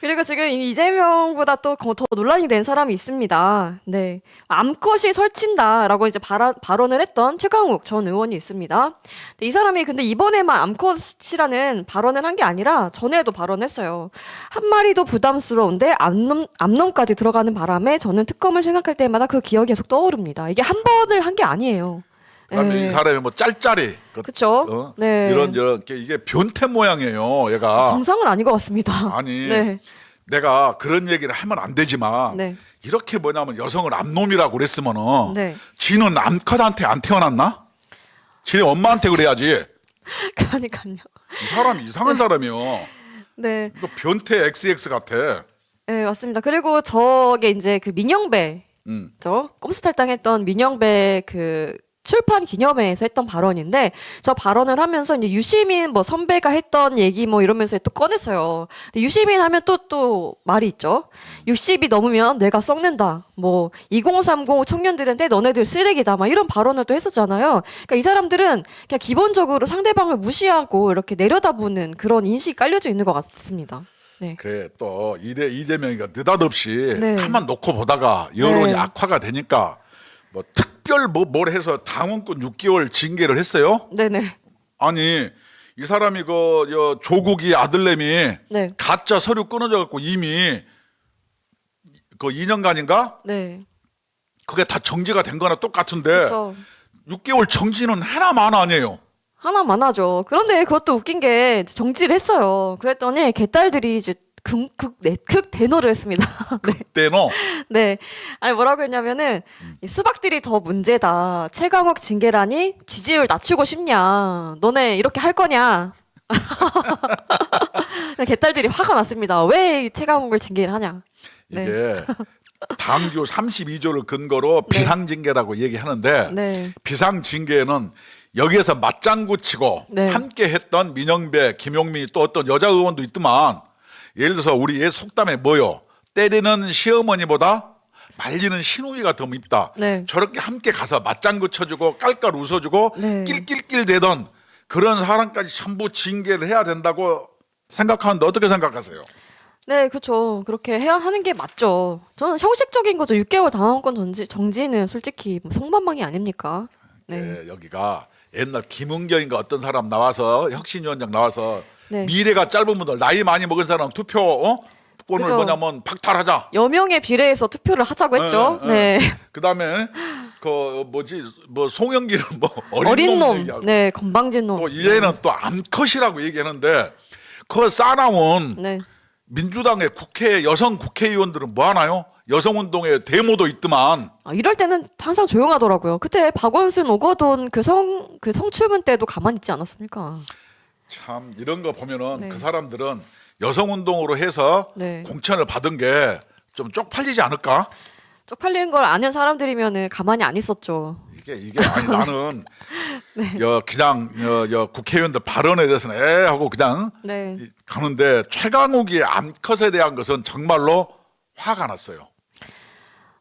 그리고 지금 이 이재명보다 또 더 논란이 된 사람이 있습니다. 네. 암컷이 설친다라고 이제 발언, 발언을 했던 최강욱 전 의원이 있습니다. 이 사람이 근데 이번에만 암컷이라는 발언을 한 게 아니라 전에도 발언했어요. 한 마리도 부담스러운데 암놈, 암놈까지 들어가는 바람에 저는 특검을 생각할 때마다 그 기억이 계속 떠오릅니다. 이게 한 번을 한 게 아니에요. 그다음에 예. 이 사람이 뭐 짤짤이 그, 그쵸? 어? 네. 이런 이런 게 이게 변태 모양이에요. 얘가 정상은 아닌 것 같습니다. 아니 네. 내가 그런 얘기를 하면 안 되지만 네. 이렇게 뭐냐면 여성을 암놈이라고 그랬으면은 네. 지는 암컷한테 안 태어났나? 지네 엄마한테 그래야지. 그러니까요. 이 사람이 이상한 사람이요. 네. 이거 변태 XX 같아. 네, 맞습니다. 그리고 저게 이제 그 민영배, 음. 저 꼼수 탈당했던 민영배 그 출판 기념회에서 했던 발언인데 저 발언을 하면서 이제 유시민 뭐 선배가 했던 얘기 뭐 이러면서 또 꺼냈어요. 근데 유시민 하면 또 또 말이 있죠. 60이 넘으면 뇌가 썩는다. 뭐 2030 청년들한테 너네들 쓰레기다. 막 이런 발언을 또 했었잖아요. 그러니까 이 사람들은 그냥 기본적으로 상대방을 무시하고 이렇게 내려다보는 그런 인식이 깔려져 있는 것 같습니다. 네. 그래 또 이대 이재명이가 느닷없이 네. 가만 놓고 보다가 여론이 네. 악화가 되니까 뭐 특 별 뭐 뭘 해서 당원권 6개월 징계를 했어요. 네네. 아니 이 사람이 그 여, 조국이 아들내미 네. 가짜 서류 끊어져 갖고 이미 그 2년간인가 네. 그게 다 정지가 된 거나 똑같은데 그렇죠. 6개월 정지는 하나 만 아니에요. 하나만 하죠. 그런데 그것도 웃긴 게 정지를 했어요. 그랬더니 개딸들이 이제 극, 극, 네, 극 대노를 했습니다. 네. 때너 네. 아니, 뭐라고 했냐면은, 이 수박들이 더 문제다. 최강욱 징계라니 지지율 낮추고 싶냐. 너네 이렇게 할 거냐. 개딸들이 화가 났습니다. 왜 최강욱을 징계를 하냐. 네. 이게 당규 32조를 근거로 네. 비상징계라고 얘기하는데 네. 비상징계는 여기에서 맞장구 치고 네. 함께 했던 민영배, 김용미 또 어떤 여자 의원도 있더만 예를 들어서 우리 옛 속담에 뭐요? 때리는 시어머니보다 말리는 시누이가 더 밉다. 네. 저렇게 함께 가서 맞장구 쳐주고 깔깔 웃어주고 네. 낄낄낄 대던 그런 사람까지 전부 징계를 해야 된다고 생각하는데 어떻게 생각하세요? 네, 그렇죠. 그렇게 해야 하는 게 맞죠. 저는 형식적인 거죠. 6개월 당원권 정지, 정지는 솔직히 뭐 성반망이 아닙니까? 네. 예, 여기가 옛날 김은경인가 어떤 사람 나와서 혁신위원장 나와서 네. 미래가 짧은 분들 나이 많이 먹은 사람 투표 어? 권을 그죠. 뭐냐면 박탈하자. 여명에 비례해서 투표를 하자고 했죠. 예, 예. 네. 그다음에 그 뭐지 뭐 송영기는 뭐 어린, 어린 놈, 놈. 얘기하고 네, 건방진 놈. 또 얘는 또 암컷이라고 얘기하는데 그거 싸나온 네. 민주당의 국회 여성 국회의원들은 뭐 하나요? 여성 운동에 데모도 있더만 아, 이럴 때는 항상 조용하더라고요. 그때 박원순 오거돈 그 성, 그 성추문 때도 가만히 있지 않았습니까? 참 이런 거 보면은 네. 그 사람들은 여성 운동으로 해서 네. 공천을 받은 게 좀 쪽팔리지 않을까? 쪽팔리는 걸 아는 사람들이면은 가만히 안 있었죠. 이게 이게 아니 나는 네. 여 그냥 여, 여 국회의원들 발언에 대해서는 에 하고 그냥 네. 이- 가는데 최강욱이 암컷에 대한 것은 정말로 화가 났어요.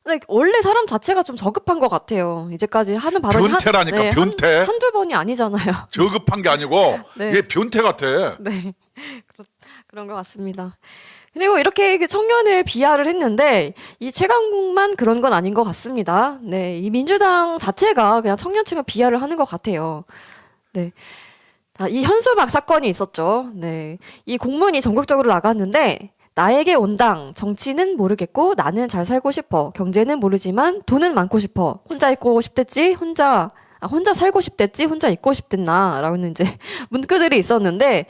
근데 원래 사람 자체가 좀 저급한 것 같아요. 이제까지 하는 발언이 한- 변태라니까, 한- 변태. 한두 번이 아니잖아요. 저급한 게 아니고 네. 얘 변태 같아. 네. 그렇, 그런 것 같습니다. 그리고 이렇게 그 청년을 비하를 했는데 이 최강욱만 그런 건 아닌 것 같습니다. 네. 이 민주당 자체가 그냥 청년층을 비하를 하는 것 같아요. 네. 자, 이 현수막 사건이 있었죠. 네. 이 공문이 전국적으로 나갔는데 나에게 온당 정치는 모르겠고 나는 잘 살고 싶어 경제는 모르지만 돈은 많고 싶어. 혼자 있고 싶댔지? 혼자 아, 혼자 살고 싶댔지? 혼자 있고 싶댔나라고는 이제 문구들이 있었는데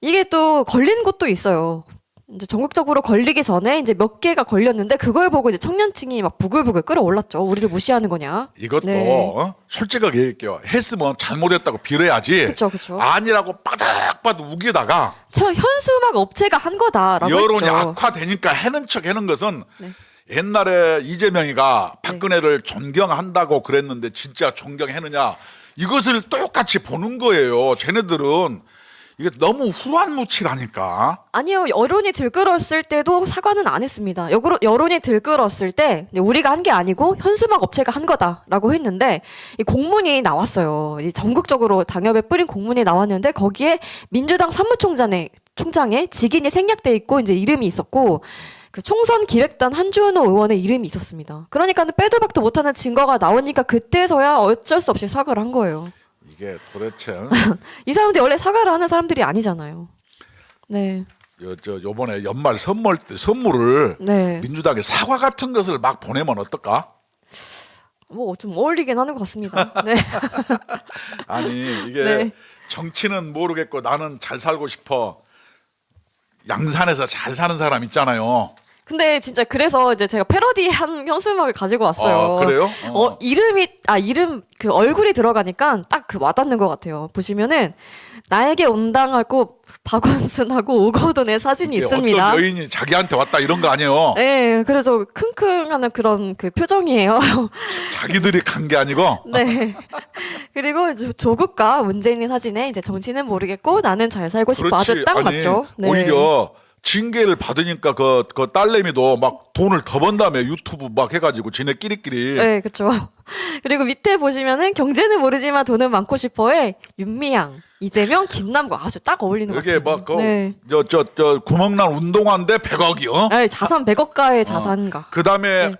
이게 또 걸린 곳도 있어요. 이제 전국적으로 걸리기 전에 이제 몇 개가 걸렸는데 그걸 보고 이제 청년층이 막 부글부글 끌어올랐죠. 우리를 무시하는 거냐? 이것도 네. 어? 솔직하게 얘기할게요. 했으면 잘못했다고 빌어야지. 그쵸, 그쵸. 아니라고 바닥바닥 우기다가 저 현수막 업체가 한 거다라고 여론이 했죠. 악화되니까 해는 척 하는 것은 네. 옛날에 이재명이가 박근혜를 존경한다고 그랬는데 진짜 존경했느냐 이것을 똑같이 보는 거예요. 쟤네들은 이게 너무 후한무치라니까. 아니요, 여론이 들끓었을 때도 사과는 안 했습니다. 여론, 여론이 들끓었을 때 우리가 한 게 아니고 현수막 업체가 한 거다라고 했는데 이 공문이 나왔어요. 이 전국적으로 당협에 뿌린 공문이 나왔는데 거기에 민주당 사무총장의 총장의 직인이 생략돼 있고 이제 이름이 있었고 그 총선 기획단 한주호 의원의 이름이 있었습니다. 그러니까 빼도 박도 못하는 증거가 나오니까 그때서야 어쩔 수 없이 사과를 한 거예요. 이게 도대체 이 사람들이 원래 사과를 하는 사람들이 아니잖아요. 네, 요, 저 요번에 연말 선물 때 선물을 네. 민주당에 사과 같은 것을 막 보내면 어떨까? 뭐 좀 어울리긴 하는 것 같습니다. 네. 아니 이게 네. 정치는 모르겠고 나는 잘 살고 싶어. 양산에서 잘 사는 사람 있잖아요. 근데 진짜 그래서 이제 제가 패러디한 현수막을 가지고 왔어요. 아, 그래요? 어. 어, 이름이 아 이름 그 얼굴이 들어가니까 딱 그 와닿는 것 같아요. 보시면은 나에게 온당하고 박원순하고 오거돈의 사진이 있습니다. 어떤 여인이 자기한테 왔다 이런 거 아니에요. 네, 그래서 킁킁하는 그런 그 표정이에요. 자기들이 간 게 아니고 네. 그리고 조국과 문재인의 사진에 이제 정치는 모르겠고 나는 잘 살고 싶어 아주 딱 아니, 맞죠. 네. 오히려 징계를 받으니까 그, 그 딸내미도 막 돈을 더 번 다음에 유튜브 막 해가지고 지네끼리끼리 네, 그렇죠. 그리고 밑에 보시면은 경제는 모르지만 돈은 많고 싶어에 윤미향, 이재명, 김남국 아주 딱 어울리는 것 이게 같습니다. 막 그 네. 저 저 저 구멍난 운동화인데 100억이요. 네, 자산 100억가의 자산가. 그 다음에 네.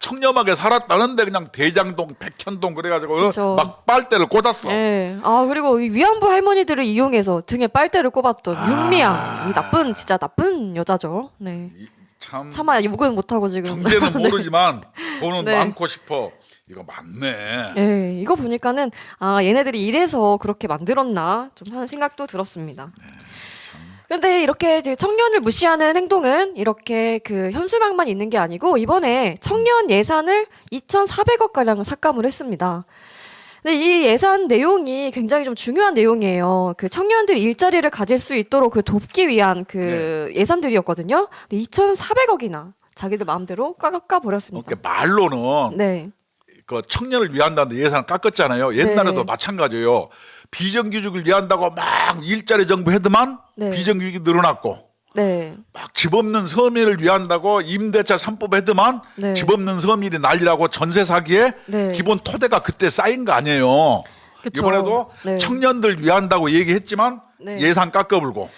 청렴하게 살았다는데 그냥 대장동, 백현동 그래가지고 그쵸. 막 빨대를 꽂았어. 네. 아 그리고 이 위안부 할머니들을 이용해서 등에 빨대를 꼽았던 아. 윤미향, 이 나쁜 진짜 나쁜 여자죠. 네. 이- 참 차마 욕은 못 하고 지금. 경제는 모르지만 돈은 네. 많고 싶어. 이거 맞네. 예, 이거 보니까는 아 얘네들이 이래서 그렇게 만들었나 좀 하는 생각도 들었습니다. 그런데 이렇게 이제 청년을 무시하는 행동은 이렇게 그 현수막만 있는 게 아니고 이번에 청년 예산을 2,400억 가량 삭감을 했습니다. 근데 이 예산 내용이 굉장히 좀 중요한 내용이에요. 그 청년들이 일자리를 가질 수 있도록 그 돕기 위한 그 예산들이었거든요. 근데 2,400억이나 자기들 마음대로 깎아 버렸습니다. 이렇게 말로는 네. 그 청년을 위한다는 예산 깎았잖아요. 옛날에도 네. 마찬가지예요. 비정규직을 위한다고 막 일자리 정부 해도만 네. 비정규직이 늘어났고 네. 막 집 없는 서민을 위한다고 임대차 3법 해도만 네. 집 없는 서민이 난리라고 전세 사기에 네. 기본 토대가 그때 쌓인 거 아니에요. 그쵸. 이번에도 네. 청년들 위한다고 얘기했지만 네. 예산 깎아불고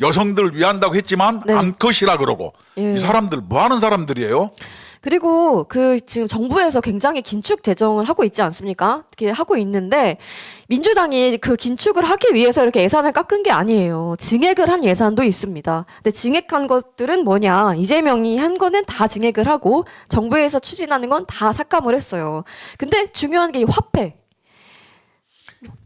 여성들을 위한다고 했지만 네. 암컷이라 그러고 예. 이 사람들 뭐 하는 사람들이에요? 그리고 그 지금 정부에서 굉장히 긴축 재정을 하고 있지 않습니까? 이렇게 하고 있는데 민주당이 그 긴축을 하기 위해서 이렇게 예산을 깎은 게 아니에요. 증액을 한 예산도 있습니다. 근데 증액한 것들은 뭐냐? 이재명이 한 거는 다 증액을 하고 정부에서 추진하는 건 다 삭감을 했어요. 근데 중요한 게 이 화폐.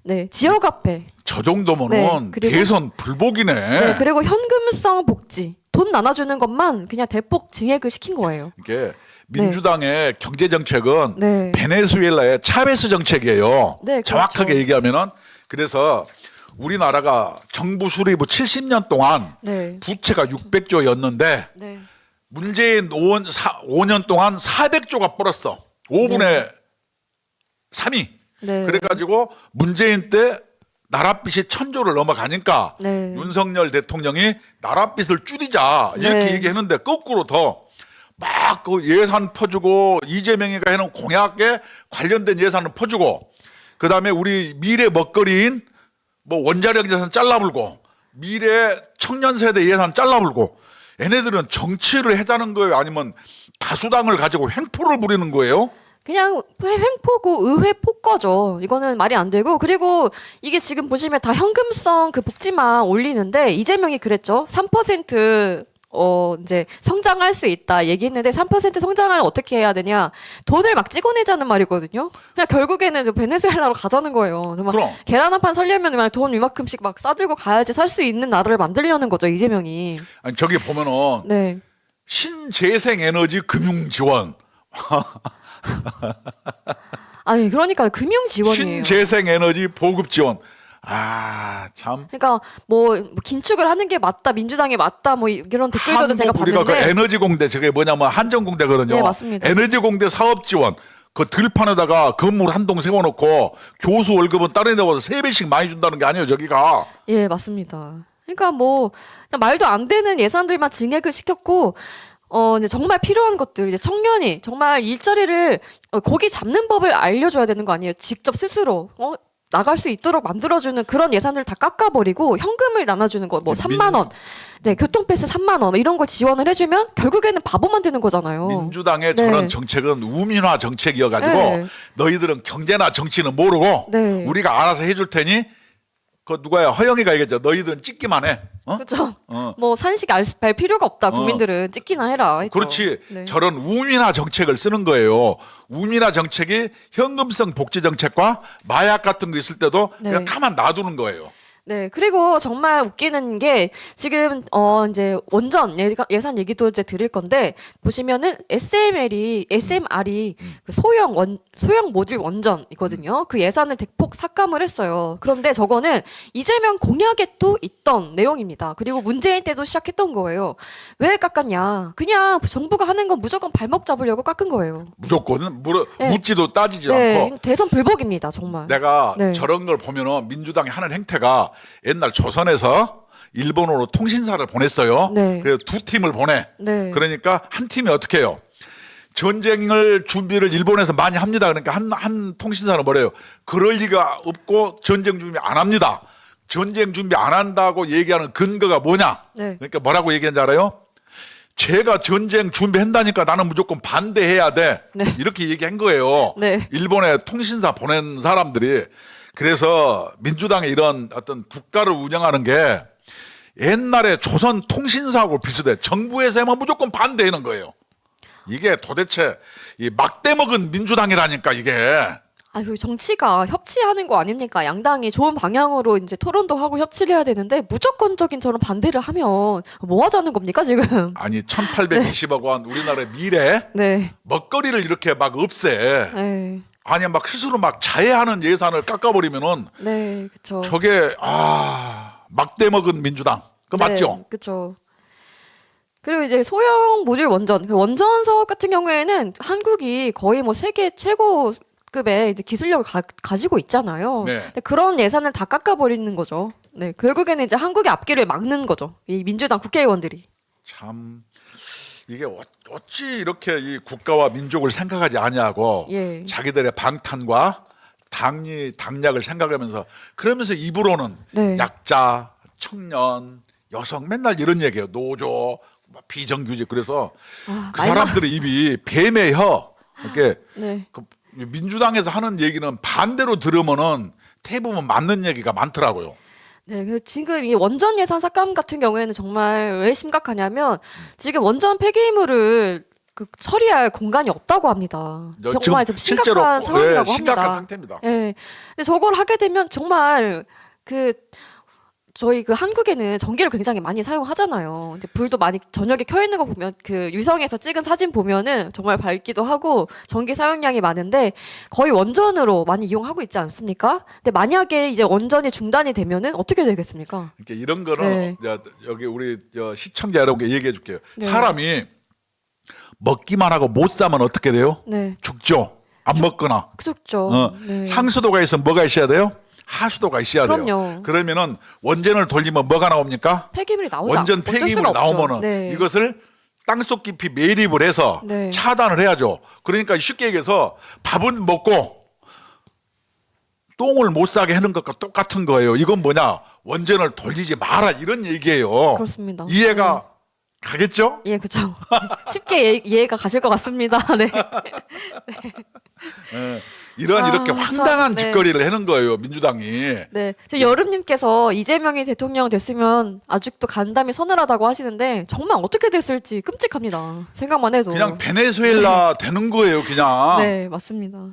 네, 지역 화폐. 저 정도면은 네, 그리고- 대선 불복이네. 네, 그리고 현금성 복지. 돈 나눠주는 것만 그냥 대폭 증액을 시킨 거예요. 이게 민주당의 경제 정책은 네. 베네수엘라의 차베스 정책이에요. 네, 정확하게 그렇죠. 얘기하면은 그래서 우리나라가 정부 수립 후 70년 동안 네. 부채가 600조였는데 네. 문재인 5년, 5년 동안 400조가 벌었어. 5분의 3이. 네. 그래가지고 문재인 때 나랏빚이 천조를 넘어가니까 네. 윤석열 대통령이 나랏빚을 줄이자 이렇게 네. 얘기했는데 거꾸로 더 막 그 예산 퍼주고 이재명이가 해놓은 공약에 관련된 예산을 퍼주고 그 다음에 우리 미래 먹거리인 뭐 원자력 예산 잘라불고 미래 청년 세대 예산 잘라불고 얘네들은 정치를 해자는 거예요 아니면 다수당을 가지고 횡포를 부리는 거예요? 그냥 횡포고 의회 폭거죠. 이거는 말이 안 되고 그리고 이게 지금 보시면 다 현금성 그 복지만 올리는데 이재명이 그랬죠. 3% 어, 이제 성장할 수 있다 얘기했는데 3% 성장을 어떻게 해야 되냐. 돈을 막 찍어내자는 말이거든요. 그냥 결국에는 저 베네수엘라로 가자는 거예요. 정말 그럼. 계란 한 판 살려면 그냥 돈 이만큼씩 막 싸들고 가야지 살 수 있는 나라를 만들려는 거죠. 이재명이. 아니 저기 보면은 네. 신재생 에너지 금융 지원, 아니 그러니까 금융 지원이에요. 신재생 에너지 보급 지원. 아, 참. 그러니까 뭐 긴축을 하는 게 맞다 민주당이 맞다 뭐 이런 댓글도 제가 한국 우리가 그 봤는데 에너지 공대 저게 뭐냐면 한전 공대거든요. 예, 맞습니다. 에너지 공대 사업 지원. 그 들판에다가 건물 한 동 세워놓고 교수 월급은 다른 데 와서 세 배씩 많이 준다는 게 아니에요 저기가 예, 맞습니다. 그러니까 뭐 그냥 말도 안 되는 예산들만 증액을 시켰고 어 이제 정말 필요한 것들 이제 청년이 정말 일자리를 어, 고기 잡는 법을 알려줘야 되는 거 아니에요? 직접 스스로 어 나갈 수 있도록 만들어주는 그런 예산을 다 깎아버리고 현금을 나눠주는 거뭐 민- 3만 원, 네 교통 패스 3만 원 이런 걸 지원을 해주면 결국에는 바보 만드는 거잖아요. 민주당의 네. 저런 정책은 우민화 정책이어가지고 네. 너희들은 경제나 정치는 모르고 네. 우리가 알아서 해줄 테니 그 누가야 허영이가 얘기했죠 너희들은 찍기만 해 어? 그렇죠. 어. 뭐 산식 알, 알 필요가 없다. 국민들은 찍기나 해라. 했죠. 그렇지. 네. 저런 우민화 정책을 쓰는 거예요. 우민화 정책이 현금성 복지 정책과 마약 같은 거 있을 때도 네. 그냥 가만 놔두는 거예요. 네, 그리고 정말 웃기는 게 지금 어 이제 원전 예가- 예산 얘기도 이제 드릴 건데 보시면은 SML이 SMR이 그 소형 원 소형 모듈 원전이거든요. 그 예산을 대폭 삭감을 했어요. 그런데 저거는 이재명 공약에 또 있던 내용입니다. 그리고 문재인 때도 시작했던 거예요. 왜 깎았냐? 그냥 정부가 하는 건 무조건 발목 잡으려고 깎은 거예요. 무조건 물어, 네. 묻지도 따지지 네, 않고 대선 불복입니다, 정말. 내가 네. 저런 걸 보면은 민주당이 하는 행태가 옛날 조선에서 일본으로 통신사를 보냈어요. 네. 그래서 두 팀을 보내. 네. 그러니까 한 팀이 어떻게 해요? 전쟁을 준비를 일본에서 많이 합니다. 그러니까 한, 한 통신사는 뭐래요? 그럴 리가 없고 전쟁 준비 안 합니다. 전쟁 준비 안 한다고 얘기하는 근거가 뭐냐? 네. 그러니까 뭐라고 얘기한지 알아요? 제가 전쟁 준비한다니까 나는 무조건 반대해야 돼. 네. 이렇게 얘기한 거예요. 네. 일본에 통신사 보낸 사람들이 그래서 민주당의 이런 어떤 국가를 운영하는 게 옛날에 조선 통신사하고 비슷해. 정부에서만 무조건 반대하는 거예요. 이게 도대체 이 막대 먹은 민주당이라니까 이게. 아유 정치가 협치하는 거 아닙니까? 양당이 좋은 방향으로 이제 토론도 하고 협치를 해야 되는데 무조건적인 저런 반대를 하면 뭐 하자는 겁니까 지금? 아니 1820억 원 우리나라의 미래 네, 먹거리를 이렇게 막 없애. 네, 아니 막 스스로 막 자해하는 예산을 깎아버리면은 네, 그렇죠. 저게 아 막대 먹은 민주당. 그 맞죠? 그렇죠. 그리고 이제 소형 모듈 원전, 그 원전 사업 같은 경우에는 한국이 거의 뭐 세계 최고 급의 이제 기술력을 가, 가지고 있잖아요. 네. 근데 그런 예산을 다 깎아버리는 거죠. 네, 결국에는 이제 한국의 앞길을 막는 거죠. 이 민주당 국회의원들이. 참 이게 어- 어찌 이렇게 이 국가와 민족을 생각하지 아니하고 예. 자기들의 방탄과 당리 당략을 생각하면서 그러면서 입으로는 네. 약자, 청년, 여성 맨날 이런 얘기해요. 노조, 뭐 비정규직 그래서 아, 그 말만- 사람들의 입이 뱀의 혀 이렇게 네. 그 민주당에서 하는 얘기는 반대로 들으면은 대부분 맞는 얘기가 많더라고요. 네, 그 지금 이 원전 예산 삭감 같은 경우에는 정말 왜 심각하냐면 지금 원전 폐기물을 그 처리할 공간이 없다고 합니다. 정말 좀 심각한 네, 상황이라고 심각한 합니다. 상태입니다. 예. 근데 저걸 하게 되면 정말 그 저희 그 한국에는 전기를 굉장히 많이 사용하잖아요. 근데 불도 많이 저녁에 켜 있는 거 보면 그 유성에서 찍은 사진 보면은 정말 밝기도 하고 전기 사용량이 많은데 거의 원전으로 많이 이용하고 있지 않습니까? 근데 만약에 이제 원전이 중단이 되면은 어떻게 되겠습니까? 그러니까 이런 거는 네. 야, 여기 우리 저 시청자 여러분께 얘기해 줄게요. 네. 사람이 먹기만 하고 못 사면 어떻게 돼요? 네. 죽죠. 안 먹거나. 그렇죠. 어, 네. 상수도가 있으면 뭐가 있어야 돼요? 하수도가 있어야 돼요. 그럼요. 그러면은 원전을 돌리면 뭐가 나옵니까? 폐기물이 나오죠. 원전 어쩔 폐기물이 수가 없죠. 나오면은 네. 이것을 땅속 깊이 매립을 해서 네. 차단을 해야죠. 그러니까 쉽게 얘기해서 밥은 먹고 똥을 못 싸게 하는 것과 똑같은 거예요. 이건 뭐냐? 원전을 돌리지 마라 이런 얘기예요. 그렇습니다. 이해가 가겠죠? 예, 그렇죠. 쉽게 예, 이해가 가실 것 같습니다. 네. 예. 이런 아, 이렇게 참, 황당한 네. 짓거리를 하는 거예요. 민주당이. 네. 저 여름님께서 이재명이 대통령 됐으면 아직도 간담이 서늘하다고 하시는데 정말 어떻게 됐을지 끔찍합니다. 생각만 해도. 그냥 베네수엘라 되는 거예요. 그냥. 네, 맞습니다.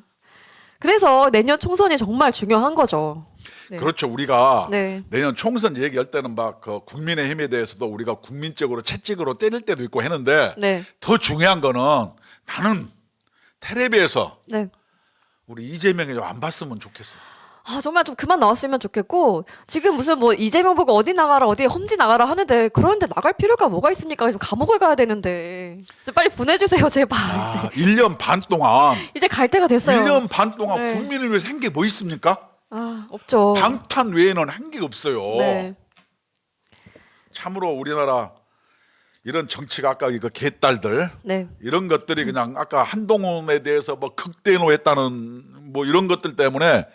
그래서 내년 총선이 정말 중요한 거죠. 네. 그렇죠. 우리가 네. 내년 총선 얘기할 때는 막 그 국민의힘에 대해서도 우리가 국민적으로 채찍으로 때릴 때도 있고 했는데 네. 더 중요한 거는 나는 텔레비에서 네. 우리 이재명이 좀안 봤으면 좋겠어. 아, 정말 좀 그만 나왔으면 좋겠고, 지금 무슨 뭐 이재명 보고 어디 나가라, 어디 험지 나가라 하는데, 그런데 나갈 필요가 뭐가 있습니까? 지금 감옥을 가야 되는데. 이제 빨리 보내주세요, 제발. 아, 이제, 1년 반 동안 이제 갈 때가 됐어요. 1년 반 동안 네. 국민을 위해서 한 게 뭐 있습니까? 아, 없죠. 방탄 외에는 한 게 없어요. 네. 참으로 우리나라 이런 정치가 아까 이거 개딸들 네. 이런 것들이 그냥 아까 한동훈에 대해서 뭐 극대노했다는 뭐 이런 것들 때문에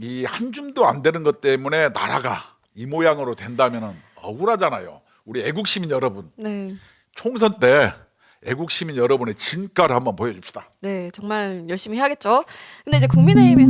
이 한 줌도 안 되는 것 때문에 나라가 이 모양으로 된다면은 억울하잖아요. 우리 애국 시민 여러분 네. 총선 때 애국 시민 여러분의 진가를 한번 보여줍시다. 네, 정말 열심히 해야겠죠. 근데 이제 국민의힘이